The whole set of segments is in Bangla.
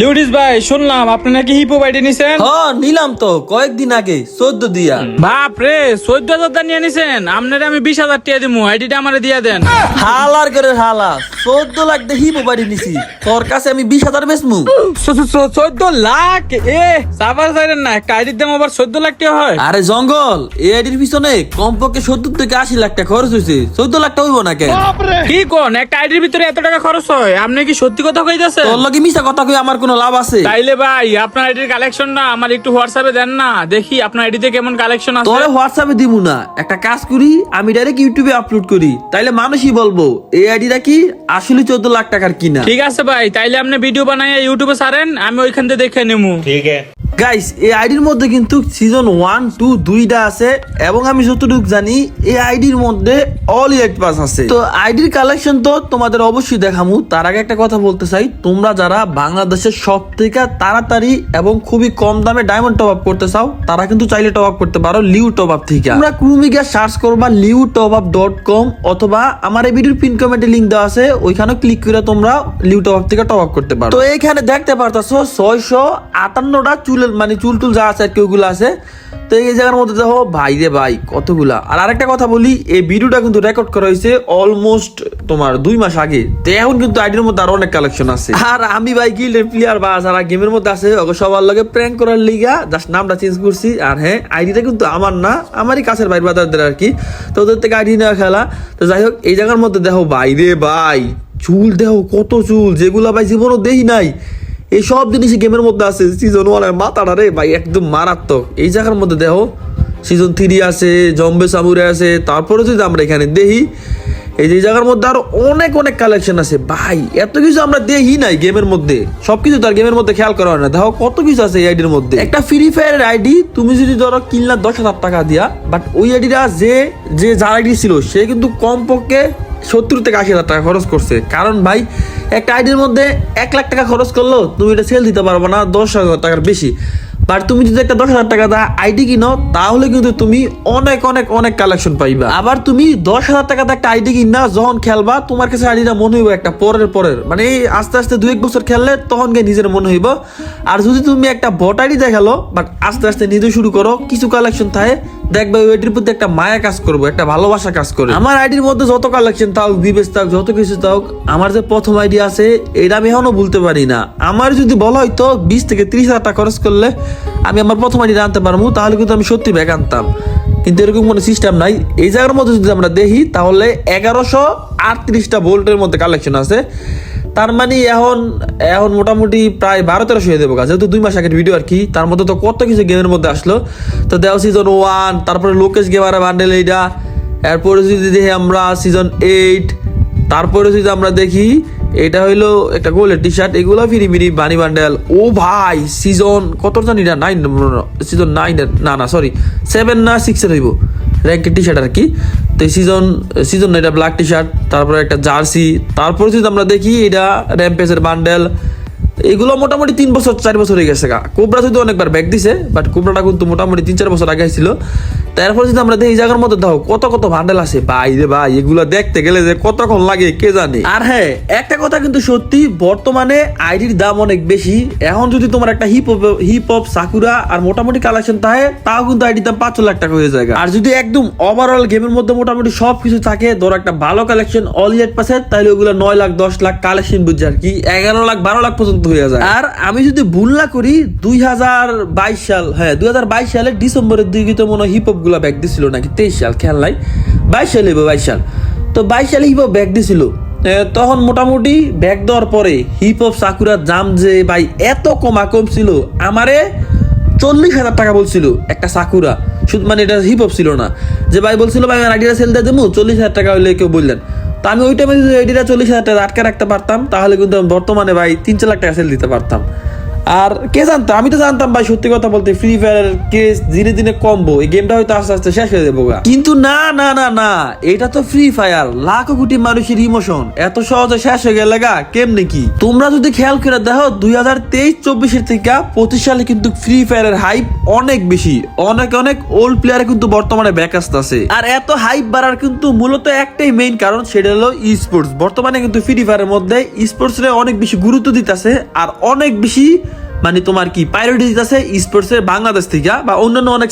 লিউডিস ভাই শুনলাম আপনি নাকি হিপো বাইডে নিছেন? হ নিলাম তো কয়েকদিন আগে চোদ্দ দিয়া। বাপ রে চোদ্দ হাজার নিয়ে নিছেন? আপনারে আমি বিশ হাজার টাকা দিমু আইডিটা আমারে দিয়ে দেন। হালার করে হালা চোদ্দ লাখ দিয়ে হিপো বাড়ি নিছি তোর কাছে আমি বিশ হাজার বেচমু। চোদ্দ লাখ? এ সাবার না একটা আইডির দাম আবার চোদ্দ লাখ টাকা হয়। আরে জঙ্গল এই আইডির পিছনে কমপক্ষে সত্তর থেকে আশি লাখ টাকা খরচ হয়েছে চোদ্দ লাখ টাকা হইব না কেন? কি কোন একটা আইডির ভিতরে এত টাকা খরচ হয়? আপনি কি সত্যি কথা কইতাছেন? তোর লগে মিশা কথা কই আমার কোনো লাভ আছে? তাইলে ভাই আপনার আইডির কালেকশন না আমার একটু হোয়াটসঅ্যাপে দেন না দেখি আপনার আইডিতে কেমন কালেকশন আছে। তোরে হোয়াটসঅ্যাপে দিব না। একটা কাজ করি আমি ডাইরেক্ট ইউটিউবে আপলোড করি। তাইলে মানুষই বলব এই আইডিটা কি আসলে চোদ্দ লাখ টাকার কিনা? ঠিক আছে ভাই তাইলে আপনি ভিডিও বানাই ইউটিউবে ছাড়েন আমি ওইখান থেকে দেখে নেব গাইস এই আইডির মধ্যে কিন্তু সিজন ওয়ান টু দুইটা আছে এবং আমি যতটুকু জানি, এই আইডির মধ্যে অল ইলেক্ট পাস আছে। তো আইডির কালেকশন তো তোমাদের অবশ্যই দেখামু। তার আগে একটা কথা বলতে চাই। তোমরা যারা বাংলাদেশের সব থেকে তাড়াতাড়ি এবং খুবই কম দামে ডায়মন্ড টপ আপ করতে চাও, তারা কিন্তু চাইলে টপ আপ করতে পারো লিউ টপ আপ থেকে। তোমরা ক্রুমি সার্চ করবা লিউ টপ আপ ডট কম অথবা আমার এই ভিডিওর পিন কমেন্টে লিঙ্ক দেওয়া আছে। ওইখানে ক্লিক করে তোমরা লিউ টপ আপ থেকে টপ আপ করতে পারো। তো এইখানে দেখতে পারতাছো ছয়শো আটান্নটা চুলের মানে চুল টুল যা আছে আর কি, ওগুলো আছে। তো এই জায়গার মধ্যে দেখো, ভাই রে ভাই, কতগুলা। আর আরেকটা কথা বলি, এই ভিডিওটা কিন্তু রেকর্ড করা হয়েছে অলমোস্ট তোমার দুই মাস আগে। তো এখন কিন্তু আইডির মধ্যে আরও অনেক কালেকশন আছে। আর আমি ভাই গিল্ডের প্লেয়ার বা যারা গেমের মধ্যে আছে সবার লগে প্র্যাঙ্ক করার লিগা জাস্ট নামটা চেঞ্জ করছি। আর হ্যাঁ আইডিটা কিন্তু আমার না, আমারই কাছের ভাই বাদারদের আর কি। তো ওদের থেকে আইডি নেওয়া খেলা। তো যাই হোক, এই জায়গার মধ্যে দেখো, ভাই রে ভাই, চুল দেখো, কত চুল, যেগুলা ভাই জীবনও দেই নাই। এই সব জিনিসই গেমের মধ্যে আছে সিজন ওয়ানের মাথাটা রে ভাই, একদম মারাত্মক। এই জায়গার মধ্যে দেখো সিজন থ্রি আছে, জম্বে সামুরে আছে, তারপরে যদি আমরা এখানে দেখি, এই যে জায়গার মধ্যে আরও অনেক অনেক কালেকশন আছে। ভাই, এত কিছু আমরা দেখি নাই গেমের মধ্যে। সবকিছু তার গেমের মধ্যে খেয়াল করা হয় না। দেখো, কত কিছু আছে এই আইডির মধ্যে। একটা ফ্রি ফায়ারের আইডি তুমি যদি ধরো কিনলা দশ হাজার টাকা দিয়া বাট ওই আইডিটা যে যে যার আইডি ছিল, সে কিন্তু কমপক্ষে সত্তর থেকে আশি হাজার টাকা খরচ করছে। কারণ ভাই, একটা আইডির মধ্যে এক লাখ টাকা খরচ করল তুমি এটা সেল দিতে পারবে না, দশ হাজার টাকার বেশি। বাট তুমি যদি একটা দশ হাজার টাকা দা আইডি কিনো, তাহলে কিন্তু তুমি অনেক অনেক অনেক কালেকশন পাইবা। আবার তুমি দশ হাজার টাকা দিয়ে একটা আইডি কিনা যখন খেলবা, তোমার কাছে আইডিটা মনে হইব একটা পরের পরের। মানে আস্তে আস্তে দু এক বছর খেললে তখন গিয়ে নিজের মনে হইব। আর যদি তুমি একটা বট আইডি দেখাল বাট আস্তে আস্তে নিজে শুরু করো, কিছু কালেকশন থাকে দেখবে ওই আইডির প্রতি একটা মায়া কাজ করব, একটা ভালোবাসা কাজ করে আমার আইডির মধ্যে যত কালেকশন থাক বিবেশ থাক যত কিছু থাক আমার যে প্রথম আইডি আছে, এটা আমি এখনও বলতে পারি না। আমার যদি বলা হয়তো বিশ থেকে ত্রিশ হাজার টাকা খরচ করলে আমি আমার প্রথম আইডি আনতে পারব, তাহলে কিন্তু আমি সত্যি ব্যাগ আনতাম। কিন্তু এরকম কোনো সিস্টেম নাই। এই জায়গার মধ্যে যদি আমরা দেখি, তাহলে এগারোশো আটত্রিশটা ভোল্টের মধ্যে কালেকশন আছে। তার মানে এখন এখন মোটামুটি প্রায় বারো তেরোশো হয়ে দেবো কাজ যেহেতু দুই মাস আগের ভিডিও আর কি, তার মধ্যে তো কত কিছু গেমের মধ্যে আসলো। তো দেও সিজন ওয়ান তারপরে লোকেশ গেমার বান্ডেল এইটা এরপরে যদি দেখি আমরা সিজন এইট তারপরে যদি আমরা দেখি এটা হইল একটা গোলের টি শার্ট এগুলো ফিরি ফিরি বানি বান্ডেল। ও ভাই সিজন কত জানি না নাইন সিজন নাইন না না সরি সেভেন না সিক্সের হইব। র্যাঙ্কের টি শার্ট আর কি। তো সিজন সিজন এটা ব্ল্যাক টি শার্ট তারপরে একটা জার্সি তারপরে যদি আমরা দেখি এটা র্যাম্পেসের বান্ডেল এগুলো মোটামুটি তিন বছর, চার বছর হয়ে গেছে কোবরা যদি অনেকবার ব্যাগ দিছে বাট কোবরাটা কিন্তু মোটামুটি তিন, চার বছর আগে ছিল তারপর যদি আমরা দেখি জায়গার মধ্যে দেখো, কত কত ভান্ডেল আছে। ভাই রে ভাই, এগুলো দেখতে গেলে যে কতক্ষণ লাগে, কে জানে? আর হ্যাঁ একটা কথা কিন্তু সত্যি, বর্তমানে আইডির দাম অনেক বেশি। এখন যদি তোমার একটা hip hop hip hop Sakura আর মোটামুটি কালেকশন থাকে, তাও কিন্তু আইডির দাম পাঁচ লাখ টাকা হয়ে যায় আর যদি একদম ওভারঅল গেমের মধ্যে মোটামুটি সব কিছু থাকে, ধরো একটা ভালো কালেকশন অল ইয়েট পাশে তাহলে ওগুলো নয় লাখ, দশ লাখ কালেকশন বুঝছে আর কি, এগারো লাখ, বারো লাখ পর্যন্ত হয়ে যায়। আর আমি যদি ভুল না করি, দুই হাজার বাইশ সাল হ্যাঁ দুই হাজার বাইশ সালে ডিসেম্বরের তো মনে হয় হিপ হপ গুলা ব্যাগ দিছিল নাকি? তেইশ সাল, খেয়াল বাইশ সালে বাইশ সাল। তো বাইশ সালে হিপ ব্যাগ দিছিল। তখন মোটামুটি ব্যাগ দেওয়ার পরে হিপ হপ সাকুরার দাম যে ভাই এত কমা কম ছিল, আমারে চল্লিশ হাজার টাকা বলছিল একটা সাকুরা। শুধু মানে এটা হিপ হপ ছিল না। যে ভাই বলছিল, ভাই আমার আইডিয়া সেল দিয়ে দেবো চল্লিশ হাজার টাকা হলে কেউ বললেন। তা আমি ওই টাইমে যদি আইডিটা চল্লিশ হাজার টাকা আটকে রাখতে পারতাম, তাহলে কিন্তু আমি বর্তমানে ভাই তিন চার লাখ টাকা সেল দিতে পারতাম। আর কে জানতো? আমি তো জানতাম ভাই, সত্যি কথা বলতে ফ্রি ফায়ারের কেস দিনে দিনে কমবো। এই গেমটা হয়তো আস্তে আস্তে শেষ হয়ে যাব কিন্তু না না না না, এটা তো ফ্রি ফায়ার লাখো কোটি মানুষের ইমোশন এত সহজে শেষ হয়ে গেলে গা, কেমনে কি? তোমরা যদি খেয়াল করে দেখো, দুই হাজার তেইশ, চব্বিশের থেকে পঁচিশ সালে কিন্তু ফ্রি ফায়ারের হাইপ অনেক বেশি। অনেক অনেক ওল্ড প্লেয়ার কিন্তু বর্তমানে ব্যাকাস্ত আছে আর এত হাইপ বাড়ার কিন্তু মূলত একটাই মেইন কারণ, সেটা হলো স্পোর্টস বর্তমানে কিন্তু ফ্রি ফায়ারের মধ্যে স্পোর্টস অনেক বেশি গুরুত্ব দিতেছে, আর অনেক বেশি মানে তোমার কি প্রায়োরিটি দিতেছে স্পোর্টস এর বাংলাদেশ থেকে, বা অন্যান্য অনেক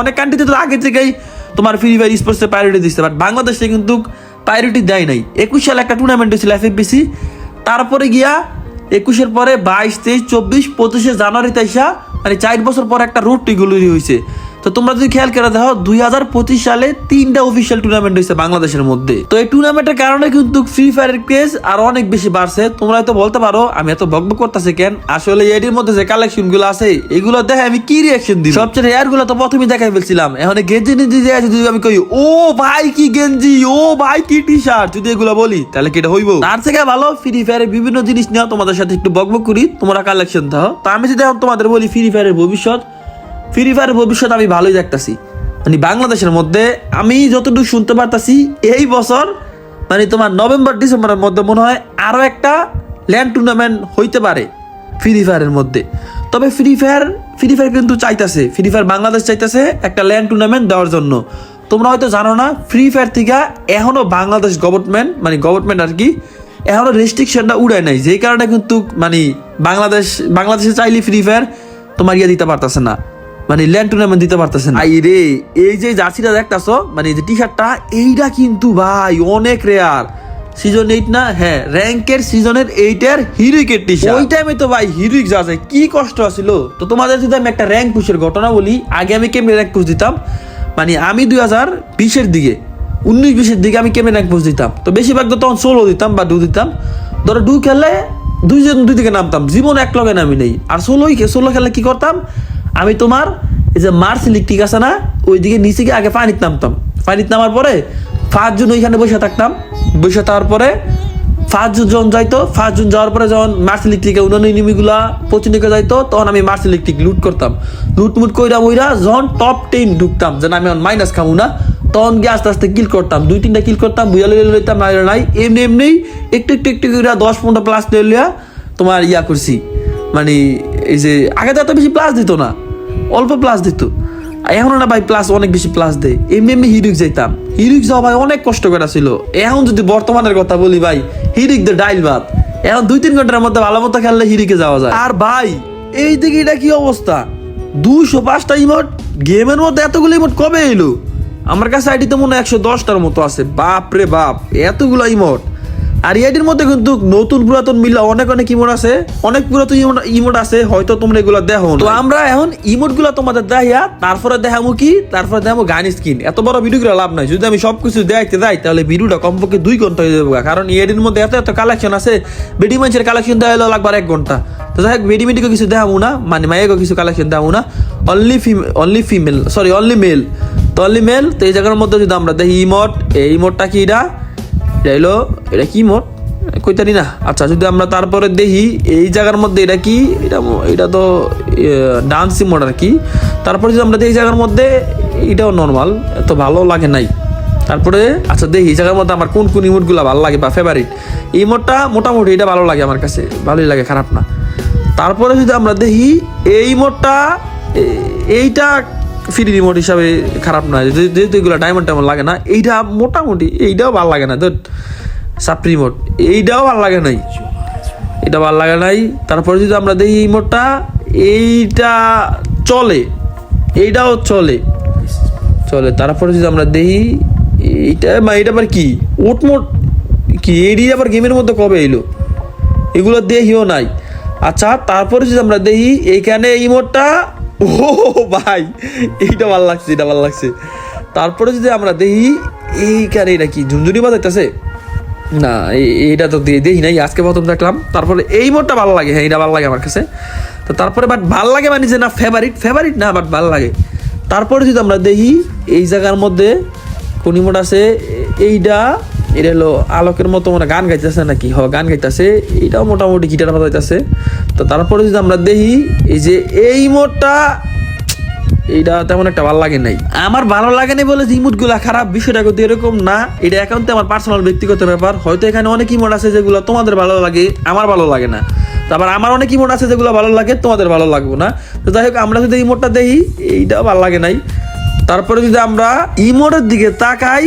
অনেক কান্ট্রিতে তো আগে থেকেই তোমার ফ্রি ফায়ার স্পোর্টস প্রায়োরিটি দিচ্ছে বাট বাংলাদেশে কিন্তু প্রায়োরিটি দেয় নাই। একুশ সালে একটা টুর্নামেন্ট হয়েছিল এফএফবিসি তারপরে গিয়া একুশের পরে বাইশ, তেইশ, চব্বিশ, পঁচিশে জানুয়ারিতে তেইশা মানে চার বছর পর একটা রুট টিগুলি হয়েছে তো তোমরা যদি খেয়াল করে দেখো, দুই হাজার পঁচিশ সালে তিনটা অফিসিয়াল টুর্নামেন্ট হয়েছে বাংলাদেশের মধ্যে। তো এই টুর্নামেন্টের কারণে কিন্তু ফ্রি ফায়ারের ক্রেজ আর অনেক বেশি বাড়ছে। তোমরা হয়তো বলতে পারো, আমি এত বকবক করতেছি কেন? আসলে এটির মধ্যে যে কালেকশনগুলো আছে, এগুলো দেখে আমি কি রিয়াকশন দিই সবচেয়ে রেয়ারগুলো তো প্রথমেই দেখাই ফেলছিলাম। এখন গেঞ্জি নিজি যে আছে, যদি আমি কই, ও ভাই কি গেঞ্জি ও ভাই কি টি শার্ট যদি এগুলো বলি, তাহলে কি এটা হইব? তার থেকে ভালো ফ্রি ফায়ারের বিভিন্ন জিনিস নিয়ে তোমাদের সাথে একটু বকবক করি। তোমরা কালেকশন দাও। তো আমি যদি এখন তোমাদের বলি ফ্রি ফায়ারের ভবিষ্যৎ ফ্রি ফায়ারের ভবিষ্যৎ আমি ভালোই দেখতাছি। মানে বাংলাদেশের মধ্যে আমি যতটুকু শুনতে পারতাছি, এই বছর মানে তোমার নভেম্বর, ডিসেম্বরের মধ্যে মনে হয় আরও একটা ল্যান্ড টুর্নামেন্ট হইতে পারে ফ্রি ফায়ারের মধ্যে। তবে ফ্রি ফায়ার ফ্রি ফায়ার কিন্তু চাইতেছে ফ্রি ফায়ার বাংলাদেশ চাইতেছে একটা ল্যান্ড টুর্নামেন্ট দেওয়ার জন্য। তোমরা হয়তো জানো না ফ্রি ফায়ার থেকে এখনও বাংলাদেশ গভর্নমেন্ট মানে গভর্নমেন্ট আর কি, এখনও রেস্ট্রিকশনটা উড়ায় নাই। যেই কারণে কিন্তু মানে বাংলাদেশ, বাংলাদেশে চাইলে ফ্রি ফায়ার তোমার ইয়ে দিতে পারতেছে না। মানে ল্যান্ড টুর্নামেন্ট দিতে পারতেছে না। আই রে এই যে জার্সিটা দেখতাছো মানে এই যে টি শার্টটা এইটা কিন্তু ভাই অনেক রেয়ার সিজন এইট না? হ্যাঁ র্যাঙ্কের সিজনের এইটের হিরুইকের টি শার্ট ওই টাইমে তো ভাই হিরুইক যাচ্ছে কি কষ্ট আছিল। তো তোমাদের যদি আমি একটা র্যাঙ্ক পুশের ঘটনা বলি আগে আমি কেমনে র্যাঙ্ক পুশ দিতাম? মানে আমি দুই হাজার বিশের দিকে উনিশ বিশের দিকে আমি কেমনে র্যাঙ্ক পুশ দিতাম? তো বেশিরভাগ তো তখন ষোলো দিতাম বা ডু দিতাম। ধরো ডু খেললে দুইজন দুই দিকে নামতাম জীবন এক লগে নামি নেই। আর ষোলোই ষোলো খেলে কি করতাম? আমি তোমার এই যে মার্স লিগ ঠিক আছে না, ওইদিকে নিচে গিয়ে আগে পানিতে নামতাম। পানিতে নামার পরে ফার্স্ট জুন ওইখানে বসে থাকতাম। বসে থাকার পরে ফার্স্ট জুন যাইতো ফার্স্ট জুন যাওয়ার পরে যখন লিগ থেকে অন্যান্য নিমিগুলা পচিনিকে যাইতো, তখন আমি মার্স লিগ টিক লুট করতাম। লুট মুট কইরা বইরা যখন টপ টেন ঢুকতাম, যেন আমি মাইনাস খামু না, তখন গিয়ে আস্তে আস্তে কিল করতাম। দুই তিনটা কিল করতাম বুঝা লইলে লইতাম নাই। এমনি এমনি একটু একটু একটু দশ পনেরো প্লাস লইয়া তোমার ইয়া করছি। মানে এই যে, আগে তো এত বেশি প্লাস দিত না। অল্প প্লাস দিত। এখন না ভাই প্লাস অনেক বেশি প্লাস দেয়। এমনি এমনি হিরুক যাইতাম। হিরুক যাওয়া ভাই অনেক কষ্ট করা ছিল। এখন যদি বর্তমানের কথা বলি ভাই হিরিক দে ডাইল ভাত। এখন দুই তিন ঘণ্টার মধ্যে ভালো মতো খেললে হিরিকে যাওয়া যায়। আর ভাই, এই দিকে এটা কি অবস্থা? দুশো পাঁচটা ইমোট গেমের মধ্যে এতগুলো ইমোট কবে এলো? আমার কাছে আইডিতে মনে হয় একশো দশটার মতো আছে। বাপ রে বাপ, এতগুলো ইমোট আর এটির মধ্যে কিন্তু নতুন পুরাতন মিলা অনেক অনেক ইমোট আছে। অনেক পুরাতন ইমোট- আছে, হয়তো তোমরা এগুলো দেখো তো আমরা এখন ইমোটগুলো তোমাদের দেখাইয়া, তারপরে দেখামু কি? তারপরে দেখামু গান স্কিন এত বড় ভিডিও করে লাভ নাই। যদি আমি সবকিছু দেখাইতে যাই, তাহলে ভিডিওটা কমপক্ষে দুই ঘণ্টা হয়ে যাবে কারণ এটির মধ্যে এত এত কালেকশন আছে বেডি মাঞ্চের কালেকশন দেওয়া হলো লাগবার এক ঘণ্টা। তো যাই হোক বেডি মেডিকে কিছু দেখামু না মানে মায়েকে কিছু কালেকশন দেখামু না। Only female only female sorry only male তো অনলি মেল তো এই জায়গার মধ্যে যদি আমরা দেখি ইমোট এই ইমোটটা কি এটা এটা হলো, এটা কি মোট কইতারি না। আচ্ছা যদি আমরা তারপরে দেখি, এই জায়গার মধ্যে এটা কি? এটা এটা তো ডান্সি মোড আর কি। তারপরে যদি আমরা দেখি জায়গার মধ্যে, এটাও নর্মাল এত ভালো লাগে নাই। তারপরে আচ্ছা দেখি, এই জায়গার মধ্যে আমার কোন কোন ইমোটগুলো ভালো লাগে বা ফেভারিট এই মোটটা মোটামুটি এটা ভালো লাগে আমার কাছে, ভালোই লাগে, খারাপ না। তারপরে যদি আমরা দেখি, এই মোটটা এইটা ফ্রি রিমোট হিসাবে খারাপ না যেহেতু এগুলো ডায়মন্ড টাইমন্ড লাগে না, এইটা মোটামুটি, এইটাও ভালো লাগে না। তো সাপ রিমোট এইটাও ভালো লাগে নাই। এটা ভালো লাগে নাই। তারপরে যদি আমরা দেখি এই মোটটা এইটা চলে। এইটাও চলে। চলে। তারপরে যদি আমরা দেখি, এইটা মা এটা আবার কি? ওট মোট কি? এডি আবার গেমের মধ্যে কবে এলো? এগুলো দেখিও নাই। আচ্ছা তারপরে যদি আমরা দেখি এইখানে এই মোটটা ও ভাই, এইটা ভালো লাগছে এটা ভালো লাগছে। তারপরে যদি আমরা দেখি এইখানে এটা কি, ঝুনঝুনি বাজাইতেছে না, এই- এইটা তো দেখি নাই, আজকে প্রথম দেখলাম। তারপরে এই মোটটা ভালো লাগে হ্যাঁ এটা ভালো লাগে আমার কাছে। তো তারপরে বাট ভালো লাগে মানে যে না ফেভারিট ফেভারিট না বাট ভালো লাগে। তারপরে যদি আমরা দেখি, এই জায়গার মধ্যে কোন মোট আছে, এইটা এটা হলো আলোকের মতো মানে গান গাইতেছে নাকি? হ, গান গাইতেছে। এটাও মোটামুটি গিটার বাজাইতেছে। তো তারপরে যদি আমরা দেখি, এই যে এই মোটটা এইটা তেমন একটা ভালো লাগে নাই। আমার ভালো লাগে নাই বলে যে ইমোটগুলা খারাপ, বিষয়টা কিন্তু এরকম না। এটা একান্ত আমার পার্সোনাল ব্যক্তিগত ব্যাপার। হয়তো এখানে অনেক ইমোট আছে যেগুলো তোমাদের ভালো লাগে, আমার ভালো লাগে না। তারপর আমার অনেক ইমোট আছে যেগুলো ভালো লাগে, তোমাদের ভালো লাগবে না। তো যাই হোক, আমরা যদি ইমোটটা দেখি, এইটাও ভালো লাগে নাই। তারপরে যদি আমরা ইমোটের দিকে তাকাই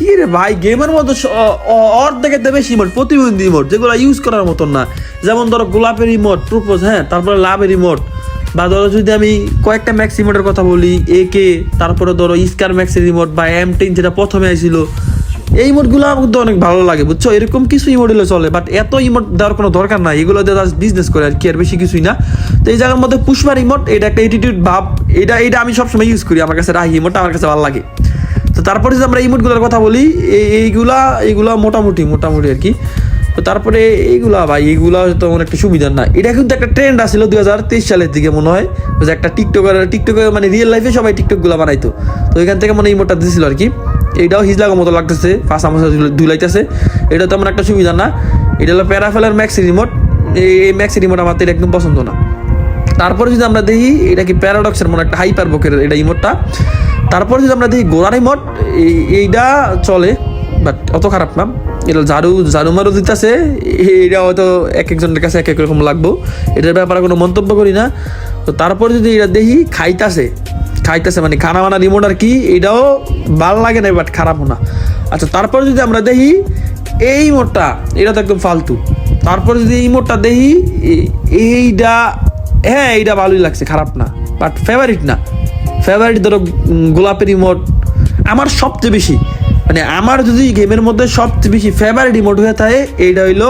কি রে ভাই গেমের অ- অর্ধেকের দেবে ইমোট প্রতিবন্ধী ইমোট যেগুলো ইউজ করার মতন না। যেমন ধরো গোলাপের ইমোট প্রপোজ হ্যাঁ তারপরে লাভের ইমোট বা ধরো যদি আমি কয়েকটা ম্যাক্স রিমোটের কথা বলি এ কে তারপরে ধরো স্কার ম্যাক্সের রিমোট বা এম টেন যেটা প্রথমে আসছিল এই ইমোটগুলো আমার কিন্তু অনেক ভালো লাগে, বুঝছ? এরকম কিছু ইমোট হলে চলে বাট এত ইমোট দেওয়ার কোনো দরকার নাই, এগুলো দিয়ে জাস্ট বিজনেস করে আর কি, আর বেশি কিছুই না। তো এই জায়গার মধ্যে পুষ্পার ইমোট এটা একটা এটিটিউড ভাব, এটা এটা আমি সবসময় ইউজ করি, আমার কাছে রাহি ইমোটটা আমার কাছে ভালো লাগে। তো তারপরে যদি আমরা ইমোটগুলোর কথা বলি, এই- এইগুলা এইগুলা মোটামুটি মোটামুটি আর কি। তো তারপরে এইগুলা ভাই, এইগুলা তো অনেক একটা সুবিধা না। এটা কিন্তু একটা ট্রেন্ড আসছিল দুই হাজার তেইশ সালের দিকে মনে হয়, যে একটা টিকটকার টিকটকে মানে রিয়েল লাইফে সবাই টিকটকগুলা বানাইতো। তো ওইখান থেকে মানে ইমোটটা দিয়েছিল আর কি। এইটাও হিজলাগো মতো লাগতেছে ফার্স্ট আমার দুলাইতেছে। এটা তেমন একটা সুবিধা না। এটা হলো প্যারাফেলার ম্যাক্স রিমোট এই ম্যাক্স রিমোট আমার এটা একদম পছন্দ না। তারপরে যদি আমরা দেখি, এটা কি প্যারাডক্সের মনে একটা হাইপার বকের এটা ইমোটটা। তারপরে যদি আমরা দেখি ইমোট এই- এইটা চলে বাট অত খারাপ না। এটা ঝাড়ু ঝাড়ু মারু দিতেছে এইটা হয়তো এক একজনের কাছে এক এক রকম লাগবো। এটার ব্যাপারে কোনো মন্তব্য করি না। তো তারপরে যদি এটা দেখি খাইতাছে, খাইতেছে মানে খানা বানা রিমোট আর কি এটাও ভালো লাগে না বাট খারাপও না। আচ্ছা তারপরে যদি আমরা দেখি এই মোটটা এটা তো একদম ফালতু। তারপরে যদি এই মোটটা দেখি এইটা হ্যাঁ এইটা ভালোই লাগছে, খারাপ না বাট ফেভারিট না। ফেভারিট ধরো গোলাপের রিমোট আমার সবচেয়ে বেশি মানে আমার যদি গেমের মধ্যে সবচেয়ে বেশি ফেভারিট রিমোট হয়ে থাকে এইটা হইল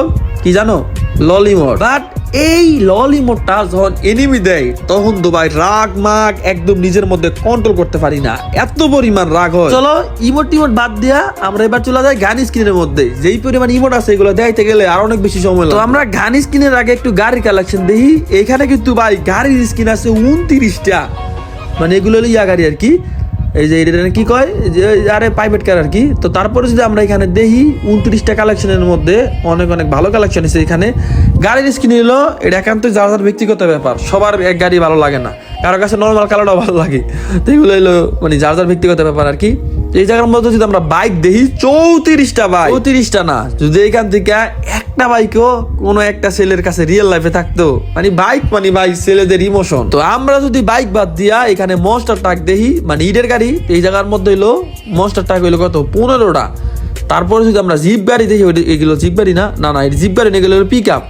কি জানো? ললি মোড বাট এই ললি মোডটা যখন এনিমি দেয় তখন তো ভাই রাগ মাগ একদম নিজের মধ্যে কন্ট্রোল করতে পারি না। এত পরিমাণ রাগ হয়। চলো ইমোট টিমোট বাদ দিয়া আমরা এবার চলে যাই গান স্ক্রিনের মধ্যে। যেই পরিমাণ ইমোট আছে এগুলো দেখাইতে গেলে আর অনেক বেশি সময় লাগে তো আমরা গান স্ক্রিনের আগে একটু গাড়ির কালেকশন দেখি। এখানে কিন্তু ভাই গাড়ির স্ক্রিন আছে উনত্রিশটা। মানে এগুলো হলো ইয়া গাড়ি আর কি। এই যে এটা কি কয়? যে আরে প্রাইভেট কার আর কি। তো তারপরে যদি আমরা এখানে দেখি, উনত্রিশটা কালেকশনের মধ্যে অনেক অনেক ভালো কালেকশন আছে এখানে। গাড়ির স্কিন হলো, এটা একান্ত যার যার ব্যক্তিগত ব্যাপার। সবার এক গাড়ি ভালো লাগে না। কারোর কাছে নর্মাল কালারটাও ভালো লাগে। তো এগুলো হলো মানে যার যার ব্যক্তিগত ব্যাপার আর কি। এই জায়গার মধ্যে যদি আমরা বাইক দেখি, চৌত্রিশটা বাইক চৌত্রিশটা না। যদি এখান থেকে একটা বাইকও কোনো একটা ছেলের কাছে রিয়েল লাইফে থাকতো মানে বাইক মানে ভাই ছেলেদের ইমোশন তো আমরা যদি বাইক বাদ দিয়া এখানে মনস্টার ট্রাক দেখি মানে ইটের গাড়ি এই জায়গার মধ্যে হইল মনস্টার ট্রাক হইল কত? পনেরোটা। তারপরে যদি আমরা জিপ গাড়ি দেখি এগুলো জিপ গাড়ি না? না না জিপ গাড়ি না, এগুলো পিক আপ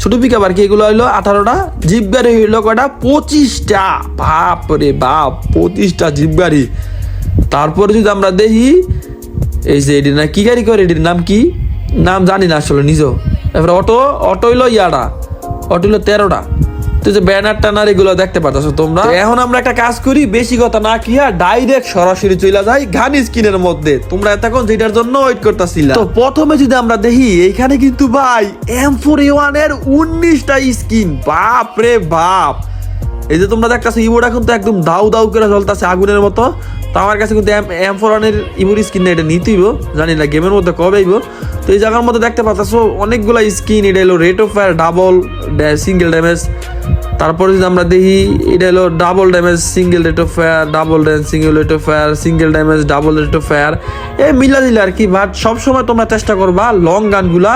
ছোট পিক আপ আর কি, এগুলো হইল আঠারোটা। জিপ গাড়ি হইল কয়টা? পঁচিশটা। বাপ রে বাপ, পঁচিশটা জিপ গাড়ি। তারপরে যদি আমরা দেখি এই যে এটির না কি গাড়ি করে? এটির নাম কি? নাম জানি না আসলে নিজেও। তারপরে অটো অটো হইল ইয়াটা। অটো হইল তেরোটা। তো যে ব্যানার টানার এগুলো দেখতে তোমরা? এখন আমরা একটা কাজ করি বেশি কথা না কি ডাইরেক্ট সরাসরি চলে যাই গান স্ক্রিনের মধ্যে। তোমরা এতক্ষণ যেটার জন্য ওয়েট করতেছিল। তো প্রথমে যদি আমরা দেখি এইখানে কিন্তু ভাই এম ফোর এর উনিশটা স্কিন বাপ রে বাপ! এই যে তোমরা দেখতেছো, ইমোটা কিন্তু একদম দাউ দাউ করে জ্বলতেছে আগুনের মতো। তো আমার কাছে কিন্তু এম ফোর ওয়ানের ইমোর স্কিন এটা নিতেইব, জানি না গেমের মধ্যে কবে আইব। তো এই জায়গার মধ্যে দেখতে পাচ্ছ অনেকগুলা স্কিন, এটা হলো rate of fire double single damage তারপরে যদি আমরা দেখি, এটা হলো double damage single rate of fire double damage single rate of fire single damage double rate of fire এই মিলা দিলে আর কি বাট সবসময় তোমরা চেষ্টা করবা লং গানগুলা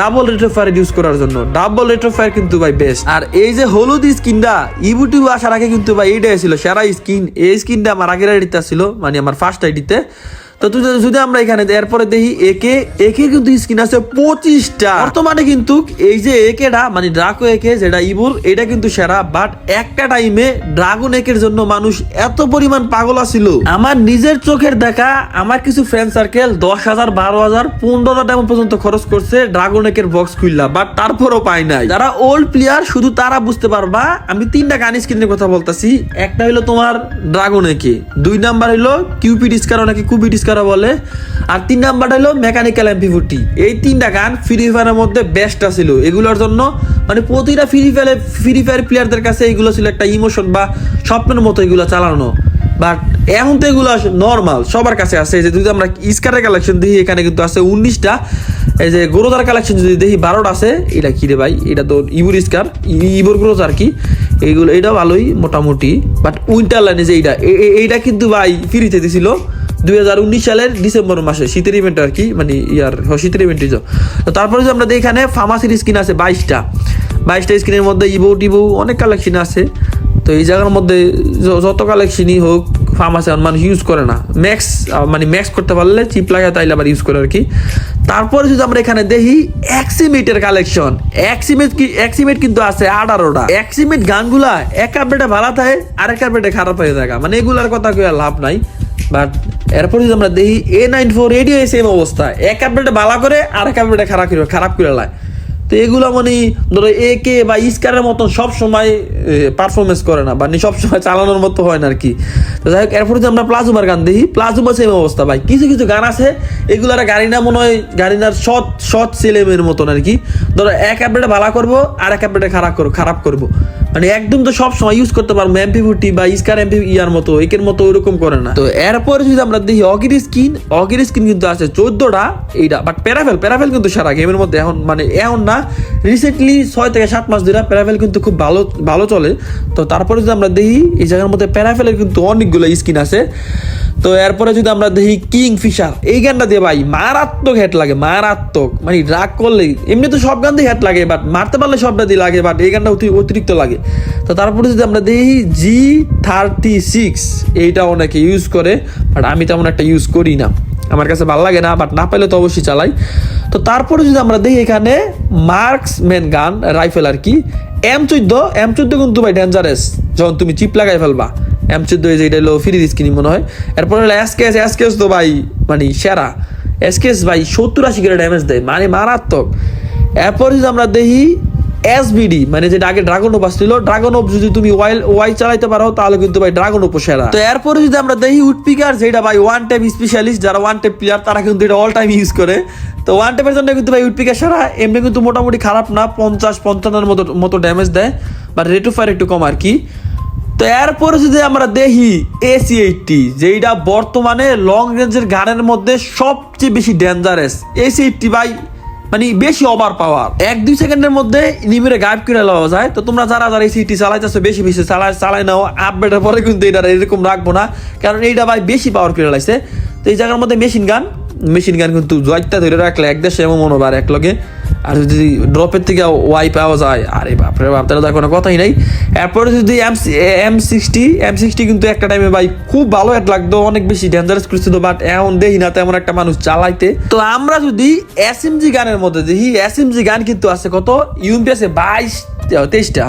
double rate of fire use করার জন্য। ডাবল রেট অফ কিন্তু ভাই বেস্ট আর এই যে হলুদ স্কিনটা ইউটিউব আসার আগে কিন্তু ভাই এইটাই ছিল, সেরা স্কিন এই স্কিনটা আমার আগের আইডিতে ছিল মানে আমার ফার্স্ট আইডিতে। তো যদি- আমরা এখানে এরপরে দেখি একে একে কিন্তু স্কিন আছে পঁচিশটা। বর্তমানে কিন্তু এই যে একেটা মানে ড্রাকো একে, যেটা ইবুর, এটা কিন্তু সেরা বাট একটা টাইমে ড্রাগন একের জন্য মানুষ এত পরিমাণ পাগল আছিল। আমার নিজের চোখের দেখা, আমার কিছু ফ্রেন্ড সার্কেল দশ হাজার, বারো হাজার, পনেরো হাজার টাকা পর্যন্ত খরচ করছে ড্রাগন একের বক্স খুললা বাট তারপরও পায় নাই। যারা ওল্ড প্লেয়ার শুধু তারা বুঝতে পারবা, আমি তিনটা গান স্ক্রিনের কথা বলতাছি। একটা হলো তোমার ড্রাগন একে, দুই নাম্বার হলো কিউপি ডিসকার নাকি কুপি ডিসকার বলে, আর তিন নাম্বারটা হলো মেকানিক্যাল এমপি ফোরটি এই তিনটা গান ফ্রি ফায়ারের মধ্যে বেস্ট ছিল। এগুলোর জন্য মানে প্রতিটা ফ্রি ফায়ার ফ্রি ফায়ার প্লেয়ারদের কাছে এগুলো ছিল একটা ইমোশন বা স্বপ্নের মতো এগুলো চালানো। বাট এখন তো এগুলো নর্মাল সবার কাছে আছে। যে যদি আমরা স্কারের কালেকশন দেখি, এখানে কিন্তু আছে উনিশটা। এই যে গোরোদার কালেকশন যদি দেখি, বারোটা আছে। এটা কি রে ভাই? এটা তো ইবুর স্কার ইবুর গ্রোজ আর কি? এইগুলো এটা ভালোই, মোটামুটি। বাট উইন্টার লাইনে যে এইটা এইটা কিন্তু ভাই ফ্রিতে দিছিল। দুই হাজার উনিশ সালের ডিসেম্বর মাসে, শীতের ইভেন্ট আর কি মানে ইয়ার শীতের ইভেন্টই তো তারপরে যে আমরা এখানে ফার্মাসির স্কিন আছে বাইশটা। বাইশটা স্কিনের মধ্যে ইবো টিবো অনেক কালেকশন আছে। তো এই জায়গার মধ্যে যত কালেকশনই হোক ফার্মাসি মানুষ ইউজ করে না। ম্যাক্স মানে ম্যাক্স করতে পারলে চিপ লাগে, তাইলে আবার ইউজ করে আর কি। তারপরে যদি আমরা এখানে দেখি এক্সিমেটের কালেকশন এক্সিমেট কি এক্সিমেট কিন্তু আছে আঠারোটা। এক্সিমেট গানগুলা এক কাপড়েটা ভালো থাকে আর এক কাপড়েটা খারাপ হয়ে থাকা। মানে এগুলার কথা কেউ লাভ নাই। বাট এরপর যদি আমরা দেখি A nine four radio same অবস্থা। এক আপডেটে ভালো করে আর এক আপডেটে খারাপ করে খারাপ করে লাই তো এগুলো মানে ধরো এ কে বা ইস্কারের মতন সব সময় পারফরমেন্স করে না মানে সব সময় চালানোর মতো হয় না আর কি। তো যাই হোক, এরপর যদি আমরা প্লাজুমার গান দেখি প্লাজুমা সেম অবস্থা ভাই। কিছু কিছু গান আছে, এগুলার গাড়ি না মনে হয় গাড়ি না সৎ সৎ ছেলেমেয়ের মতন আর কি। ধরো এক আপডেটে ভালো করব আর এক আপডেটে খারাপ করব খারাপ করব। মানে একদম তো সব সময় ইউজ করতে পারব এমপি ফুটি বা ইস্কার এমপি ইয়ার মতো, একের মতো ওইরকম করে না। তো এরপরে যদি আমরা দেখি অগির স্কিন অগির স্কিন কিন্তু আছে চোদ্দটা, এইটা বাট প্যারাফেল প্যারাফেল কিন্তু সারা গেমের মধ্যে এখন মানে এখন না রিসেন্টলি ছয় থেকে সাত মাস ধরে প্যারাফেল কিন্তু খুব ভালো ভালো চলে। তো তারপরে যদি আমরা দেখি, এই জায়গার মধ্যে প্যারাফেলের কিন্তু অনেকগুলো স্কিন আছে। তো এরপরে যদি আমরা দেখি কিং ফিশার এই গানটা দিয়ে ভাই মারাত্মক হেড লাগে, মারাত্মক। মানে রাগ করলে এমনি তো সব গান দিয়ে হেড লাগে বাট মারতে পারলে সবটা দিয়ে লাগে বাট এই গানটা অতি- অতিরিক্ত লাগে। তো তারপরে যদি আমরা দেখি জি থার্টি সিক্স এইটা অনেকে ইউজ করে বাট আমি তেমন একটা ইউজ করি না। আমার কাছে ভালো লাগে না বাট না পেলে তো অবশ্যই চালাই। তো তারপরে যদি আমরা দেখি এখানে মার্কস ম্যান গান রাইফেল আর কি এম চোদ্দ এম চোদ্দ কিন্তু ভাই ডেঞ্জারাস যখন তুমি চিপ লাগাই ফেলবা। এম চোদ্দ এই যে এটা হলো ফ্রি স্কিনি মনে হয়। এরপর হলো এসকেএস এসকেএস তো ভাই মানে সেরা। এসকেএস ভাই সত্তর আশি করে ড্যামেজ দেয় মানে মারাত্মক। এরপর যদি আমরা দেখি এসবিডি মানে যেটা আগে ড্রাগন ওপ আসছিল ড্রাগন ওপ যদি তুমি ওয়াইল ওয়াই চালাইতে পারো, তাহলে কিন্তু ভাই ড্রাগন ওপো সেরা। তো এরপরে যদি আমরা দেখি উডপিকার যেটা ভাই ওয়ান টাইম স্পেশালিস্ট যারা ওয়ান টাইম প্লেয়ার তারা কিন্তু এটা অল টাইম ইউজ করে। তো ওয়ান টাইমের জন্য কিন্তু ভাই উডপিকার সেরা, এমনি কিন্তু মোটামুটি খারাপ না, পঞ্চাশ, পঞ্চান্নের মতো মতো ড্যামেজ দেয় বাট রেট অফ ফায়ার একটু কম আর কি। তো এরপরে যদি আমরা দেখি এসি এইটটি যেইটা বর্তমানে লং রেঞ্জের গানের মধ্যে সবচেয়ে বেশি ডেঞ্জারাস এসি এইটটি ভাই মানে বেশি ওভার পাওয়ার এক, দুই সেকেন্ডের মধ্যে নিবিড়ে গায়েব করে লওয়া যায়। তো তোমরা যারা যারা এই সিটি চালাইতেছো, বেশি বেশি চালাই চালাই নাও। আপডেটের পরে কিন্তু এটা এরকম রাখব না। কারণ এইটা ভাই বেশি পাওয়ার কিনে লাগছে তো এই জায়গার মধ্যে মেশিন গান মেশিন গান কিন্তু জয়টা ধরে রাখলে এক দেশে এমন মনোবার এক লগে আর যদি ড্রপের থেকে ওয়াই পাওয়া যায়, আরে বাপরে বাপ, তাহলে তো কোনো কথাই নাই। এরপরে যদি M M sixty M sixty কিন্তু একটা টাইমে ভাই খুব ভালো অ্যাড লাগতো, অনেক বেশি ডেঞ্জারাস করছিল বাট এমন দেখি না তেমন একটা মানুষ চালাইতে। তো আমরা যদি এস এম জি গানের মধ্যে দেখি এস এম জি গান কিন্তু আছে কত? আছে বাইশ তেইশটা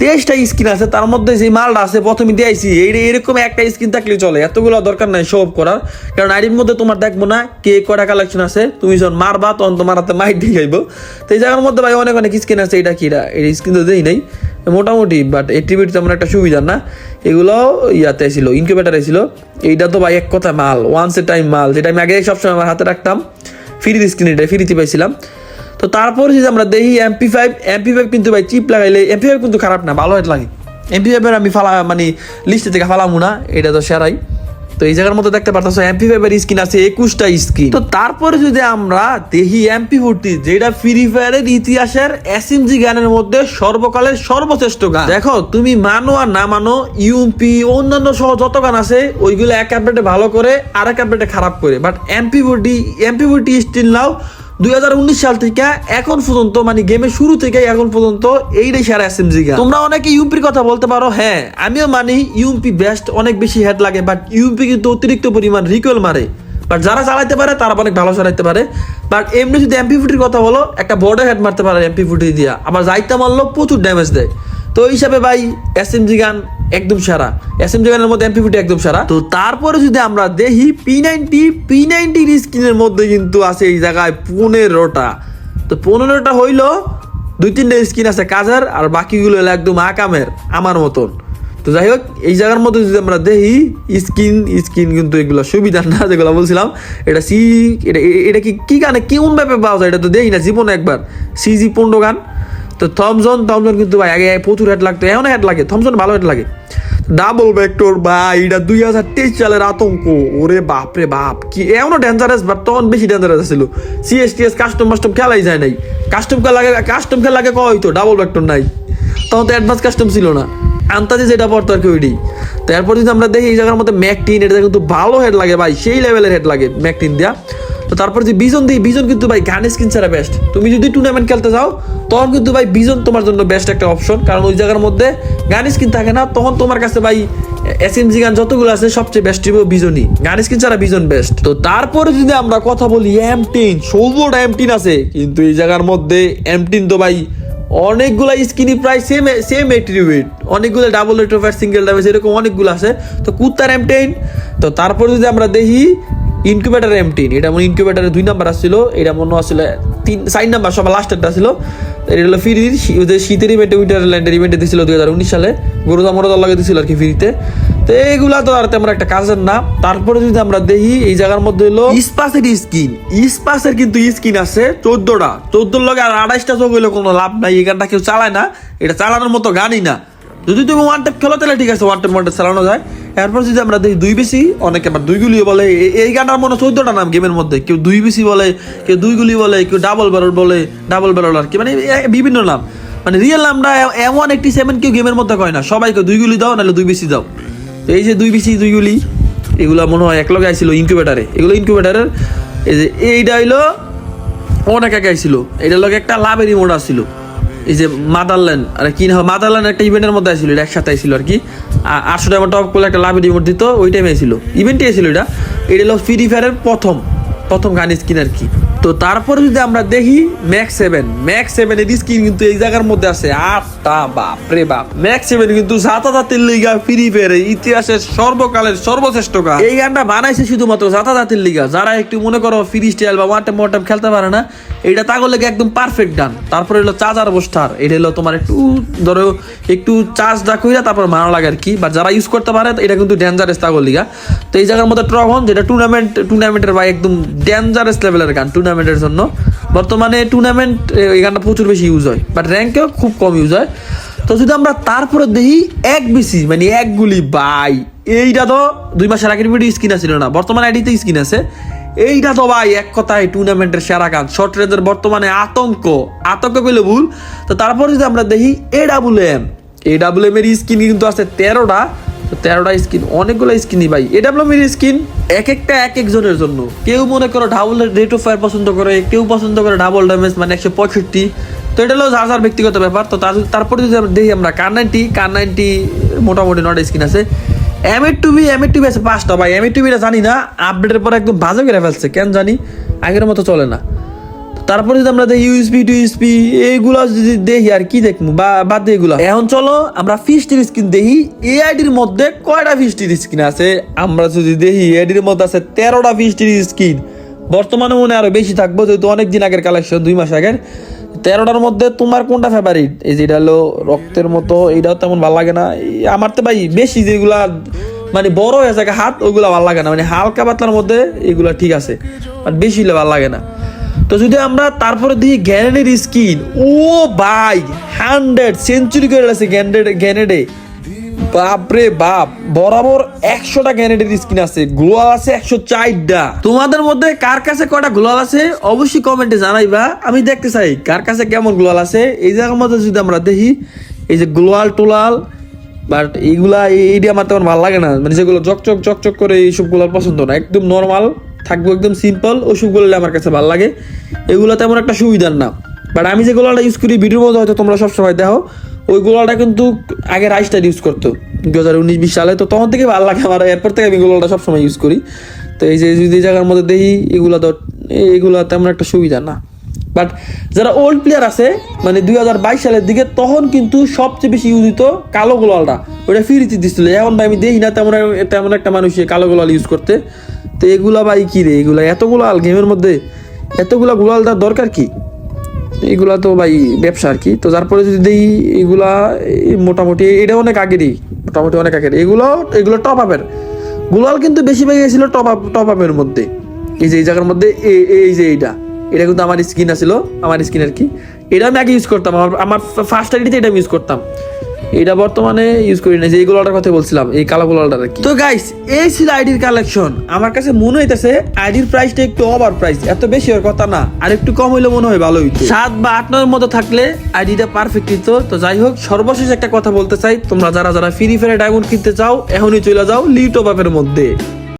তেইশটা স্কিন আছে, তার মধ্যে যে মালটা আছে, প্রথমে দিয়েছি এই এরকম একটা স্কিন থাকলে চলে। এতগুলো দরকার নাই শো করার। কারণ আইডির মধ্যে তোমার দেখব না কে কটা কালেকশন আছে। তুমি যখন মারবা, তখন তোমার হাতে মাইট দিয়ে যাইবো তো এই জায়গার মধ্যে ভাই অনেক অনেক স্কিন আছে, এটা কিরা এই স্কিন তো দেই নাই। মোটামুটি বাট এটিভিটি তেমন একটা সুবিধা না। এগুলো ইয়াতে ছিল ইনকিউবেটারে ছিল এইটা তো ভাই এক কথা মাল ওয়ান্স এ টাইম মাল, যেটা আমি আগে সবসময় আমার হাতে রাখতাম। ফ্রি স্ক্রিন এটা ফ্রিতে পাইছিলাম। তো তারপর যদি আমরা দেখি এমপি ফাইভ এমপি ফাইভ কিন্তু ভাই চিপ লাগাইলে এমপি ফাইভ কিন্তু খারাপ না, ভালো লাগে। এমপি ফাইভের আমি ফালা মানে লিস্টে থেকে ফালামু না, এটা তো সেরাই। তো এই জায়গার মধ্যে দেখতে পারতেছো এমপি ফাইভের স্কিন আছে, একুশটা স্কিন তো তারপরে যদি আমরা দেখি এমপি ফোরটি যেটা ফ্রি ফায়ারের ইতিহাসের এসএমজি গানের মধ্যে সর্বকালের সর্বশ্রেষ্ঠ গান। দেখো, তুমি মানো আর না মানো ইউপি অন্যান্য সহ যত গান আছে, ওইগুলো এক আপডেটে ভালো করে আর এক আপডেটে খারাপ করে। But MP forty MP forty still now দুই সাল থেকে এখন পর্যন্ত মানে গেমের শুরু থেকে এখন পর্যন্ত এইটাই সেরা এসএমজি গান তোমরা অনেকে ইউপির কথা বলতে পারো হ্যাঁ আমিও মানি ইউপি বেস্ট অনেক বেশি হেড লাগে বাট ইউপি কিন্তু অতিরিক্ত পরিমাণ রিকোয়েল মারে। বাট যারা চালাইতে পারে, তারা অনেক ভালো চালাইতে পারে। বাট এমনি যদি এমপি ফুটির কথা বলো, একটা বড় হেড মারতে পারে এমপি ফুটি দিয়া। আবার যাইতে মারলো প্রচুর ড্যামেজ দেয়। তো এই হিসাবে ভাই এস এম জি গান একদম সারা। এস এম জি গানের মধ্যে এমপি ফুটি একদম সারা। তো তারপরে যদি আমরা দেখি পি নাইনটি পি নাইনটির স্ক্রিনের মধ্যে কিন্তু আছে এই জায়গায় পনেরোটা। তো পনেরোটা হইল দুই তিনটে স্কিন আছে কাজের, আর বাকিগুলো হলো একদম আকামের, আমার মতন। তো যাই হোক, এই জায়গার মধ্যে যদি আমরা দেখি স্কিন স্কিন কিন্তু এগুলো সুবিধা না, যেগুলো বলছিলাম, এটা সি এটা এটা কি কি গানে কেমন ম্যাপে পাওয়া যায়, এটা তো দেখি না, জীবনে একবার। সিজি পনেরো গান। তো থমসন থমসন কিন্তু ভাই, আগে প্রচুর হেড লাগতো এমন হেড লাগে থমসন ভালো হেড লাগে। ডাবল ভেক্টর ভাই, এটা দুই হাজার তেইশ সালের আতঙ্ক, ওরে বাপ রে বাপ, কি এমনও ডেঞ্জারাস বাট তখন বেশি ডেঞ্জারাস ছিল সিএস টিএস কাস্টম মাস্টম খেলাই যায় নাই। কাস্টম লাগে কাস্টম খেলা লাগে কয় হইতো ডাবল ভেক্টর নাই। তখন তো অ্যাডভান্স কাস্টম ছিল না। আন্তাজে যেটা পড়তো আর কি ওইটি তারপর যদি আমরা দেখি এই জায়গার মধ্যে ম্যাকটিন এটা কিন্তু ভালো হেড লাগে ভাই, সেই লেভেলের হেড লাগে ম্যাকটিন দিয়া। তো তারপর যে বিজন দিই বিজন কিন্তু ভাই গান স্কিন ছাড়া বেস্ট তুমি যদি টুর্নামেন্ট খেলতে যাও, তখন কিন্তু ভাই বিজন তোমার জন্য বেস্ট একটা অপশন কারণ ওই জায়গার মধ্যে গান স্কিন থাকে না, তখন তোমার কাছে ভাই গান যতগুলো আছে, সবচেয়ে বেস্ট বিজনই গান স্কিন ছাড়া বিজন বেস্ট তো তারপরে যদি আমরা কথা বলি এম টেন ষোলোটা এম টিন আছে, কিন্তু এই জায়গার মধ্যে এম টিন তো ভাই অনেকগুলা স্কিনি প্রায় সেম সেম এট্রিবিউট অনেকগুলো ডাবল রেট্রোফ্যাট সিঙ্গেল ড্যামেজ এরকম অনেকগুলো আছে। তো কুত্তার এম টেন তো তারপরে যদি আমরা দেখি ইনকিউবেটার এম টেন এটা মনে ইনকিউবেটারে দুই নাম্বার আসছিল, এটা মনে আসলে তিন, চার নাম্বার সবার লাস্টেরটা ছিল। এটা হলো ফ্রির ওদের শীতের ইভেন্টে উইন্টার ল্যান্ডের ইভেন্টে দিয়েছিল দুই হাজার উনিশ সালে। গরুদা মরদা লাগে দিয়েছিল আর কি ফ্রিতে তো। এইগুলা তো আর তেমন একটা কাজের না। তারপরে যদি আমরা দেখি, এই জায়গার মধ্যে হলো ইস্পাসের স্কিন ইস্পাসের কিন্তু স্কিন আছে চোদ্দটা। চোদ্দোর লগে আর আড়াইশটা চোখ হইলে কোনো লাভ নাই। এই গানটা কেউ চালায় না। এটা চালানোর মতো গানই না। যদি তুমি ওয়ান টেপ খেলো, তাহলে ঠিক আছে ওয়ান টেপ ওয়ান টেপ চালানো যায়। এরপর যদি আমরা দেখি দুই বেশি অনেকে আবার দুই গুলি বলে এই গানটার মনে চোদ্দটা নাম গেমের মধ্যে। কেউ দুই বেশি বলে, কেউ দুই গুলি বলে, কেউ ডাবল ব্যারল বলে ডাবল ব্যারল আর কি মানে বিভিন্ন নাম। মানে রিয়েল নামটা এমন একটি সেভেন কেউ গেমের মধ্যে কয় না। সবাইকে দুই গুলি দাও, নাহলে দুই বেশি দাও। তো এই যে দুই বেশি দুই গুলি, এগুলা মনে হয় এক লগে আইছিল ইনকিউবেটারে এগুলো ইনকিউবেটারের এই যে এইটা হইল, অনেক আগে আইছিল। এটার লগে একটা লাভের রিমোট আসছিল। এই যে মাদারল্যান্ড, আর কি না মাদারল্যান্ড একটা ইভেন্টের মধ্যে আসছিল এটা একসাথে আসছিল আর কি। আটশো টাকা টপ করলে একটা লাভের ইভেন্ট দিত, ওই টাইমে আসছিল ইভেন্টই আসছিল এটা। এটা হলো ফ্রি ফায়ারের প্রথম প্রথম গান স্কিন আর কি। তো তারপরে যদি আমরা দেখি ম্যাক্স সেভেন ম্যাক্স সেভেনের স্কিন কিন্তু এই জায়গার মধ্যে আছে। আটটা বাপ রে বাপ। ম্যাক্স সেভেন কিন্তু জাতাজাতির লিগা ফ্রি ফায়ারে ইতিহাসের সর্বকালের সর্বশ্রেষ্ঠ গান এই গানটা বানাইছে শুধুমাত্র জাতাজাতির লিগা। যারা একটু মনে করো ফ্রি স্টাইল বা ওয়ান টাইম খেলতে পারে না, এটা তাগর লেগে একদম পারফেক্ট গান তারপরে হলো চার্জার বস্টার এটা হলো তোমার একটু, ধরো, একটু চার্জ দা কইরা তারপর মারা লাগে আর কি। বা যারা ইউজ করতে পারে, এটা কিন্তু ডেঞ্জারাস তাগর লিগা। তো এই জায়গার মধ্যে ট্রগন যেটা টুর্নামেন্ট টুর্নামেন্টের বা একদম ডেঞ্জারাস লেভেলের গান টুর্নামেন্টের জন্য। বর্তমানে টুর্নামেন্ট এই গানটা প্রচুর বেশি ইউজ হয় বাট র্যাঙ্কেও খুব কম ইউজ হয়। তো যদি আমরা তারপরে দেখি, এক বেশি মানে এক গুলি বাই এইটা তো দুই মাসের আগের ভিডিও স্কিন আছিল না, বর্তমানে আইডিতে স্কিন আছে। এইটা তো ভাই, এক কথায় টুর্নামেন্টের সেরা গান। শর্ট রেঞ্জের বর্তমানে আতঙ্ক আতঙ্ক কইলে ভুল। তো তারপরে যদি আমরা দেখি A double M A double M এর স্কিন কিন্তু আছে তেরোটা। তো তেরোটা স্কিন অনেকগুলো স্কিনই ভাই। এ ডাবল এম এর স্কিন এক একটা এক একজনের জন্য। কেউ মনে করো ডাবল রেট অফ ফায়ার পছন্দ করে, কেউ পছন্দ করে ডাবল ড্যামেজ মানে একশো পঁয়ষট্টি। তো এটা হলো যার যার ব্যক্তিগত ব্যাপার। তো তার তারপরে যদি দেখি আমরা কার নাইনটি কার নাইনটি মোটামুটি নটা স্কিন আছে। এম এর টুবি এম এর টুবি আছে পাঁচটা। ভাই এম এর টুবিটা জানি না আপডেটের পর একদম বাজে করে ফেলছে, কেন জানি? আগের মতো চলে না। তারপরে যদি আমরা দেখি ইউএসপি টু ইউএসপি এইগুলো যদি দেখি আর কি দেখব? বা বাদ দিয়ে এগুলো। এখন চলো, আমরা ফিস্টির স্ক্রিন দেখি। এআইডির মধ্যে কয়টা ফিস্টির স্ক্রিন আছে? আমরা যদি দেখি এআইডির মধ্যে আছে তেরোটা ফিস্টির স্ক্রিন বর্তমানে মনে আরও বেশি থাকব, যেহেতু অনেক দিন আগের কালেকশন দুই মাস আগের। তেরোটার মধ্যে তোমার কোনটা ফেভারিট এই যেটা হলো রক্তের মতো, এইটাও তেমন ভালো লাগে না। আমার তো ভাই বেশি যেগুলা মানে বড় হয়ে থাকে হাত ওইগুলা ভালো লাগে না। মানে হালকা পাতলার মধ্যে এগুলা ঠিক আছে বাট বেশি হলে ভালো লাগে না। তো যদি আমরা তারপরে দিই গ্যানেডের স্কিন, ও ভাই, হান্ড্রেড সেঞ্চুরি করে আছে গ্যানেডে গ্যানেডে। বাপরে বাপ, বরাবর একশোটা গ্যানেডের স্কিন আছে, গ্লোয়াল আছে একশো চারটা। তোমাদের মধ্যে কার কাছে কয়টা গ্লোয়াল আছে? অবশ্যই কমেন্টে জানাইবা। আমি দেখতে চাই কার কাছে কেমন গ্লোয়াল আছে। এই জায়গার মধ্যে যদি আমরা দেখি, এই যে গ্লোয়াল টোলাল, বাট এইগুলা এইটা আমার তেমন ভালো লাগে না। মানে যেগুলো চকচক চকচক করে এইসবগুলো পছন্দ না। একদম নর্মাল থাকব একদম সিম্পল ওষুধগুলো আমার কাছে ভালো লাগে। এগুলো তেমন একটা সুবিধার না বাট আমি যে গোলাটা ইউজ করি, ভিডিওর মধ্যে হয়তো তোমরা সবসময় দেখো, ওই গোলাটা কিন্তু আগে রাইসটা ইউজ করতো দু হাজার উনিশ, বিশ সালে। তো তখন থেকে ভালো লাগে আমার, এরপর থেকে আমি গোলাটা সবসময় ইউজ করি। তো এই যে যদি জায়গার মধ্যে দেখি, এগুলো তো এগুলো তেমন একটা সুবিধা না। বাট যারা ওল্ড প্লেয়ার আছে মানে দুই হাজার বাইশ সালের দিকে, তখন কিন্তু সবচেয়ে বেশি ইউজ হতো কালো গোলালটা ওটা ফ্রিতে দিচ্ছিল এখন ভাই আমি দেখি না, তেমন তেমন একটা মানুষ কালো গোলাল ইউজ করতে। তো এগুলা ভাই কি রে? এগুলা এতগুলো আল গেমের মধ্যে? এতগুলা গোলাল দেওয়ার দরকার কি? এগুলা তো ভাই ব্যবসা আর কি। তো তারপরে যদি দেই এগুলা মোটামুটি, এটা অনেক আগেরই, মোটামুটি অনেক আগের। এগুলো এগুলো টপ আপের গুলাল কিন্তু বেশিরভাগ গেছিল টপ আপ টপ আপের মধ্যে। এই যে, এই জায়গার মধ্যে এই যে এইটা। এটা কিন্তু আমার স্কিন আছিল আমার স্কিন আর কি। এটা আমি আগে ইউজ করতাম আমার আমার ফার্স্ট আইডিতে এটা ইউজ করতাম। এটা বর্তমানে ইউজ করি না যে এই গোলাটার কথা বলছিলাম এই কালো গোলাটার আর কি। তো গাইস এই ছিল আইডির কালেকশন আমার কাছে মনে হইতেছে আইডির প্রাইসটা একটু ওভার প্রাইস এত বেশি হওয়ার কথা না। আর একটু কম হইলে মনে হয় ভালো হইতো। সাত বা আট নয়ের মতো থাকলে আইডিটা পারফেক্ট হইতো। তো যাই হোক সর্বশেষ একটা কথা বলতে চাই তোমরা যারা যারা ফ্রি ফায়ার ডায়মন্ড কিনতে চাও এখনই চলে যাও লিটো বাপের মধ্যে।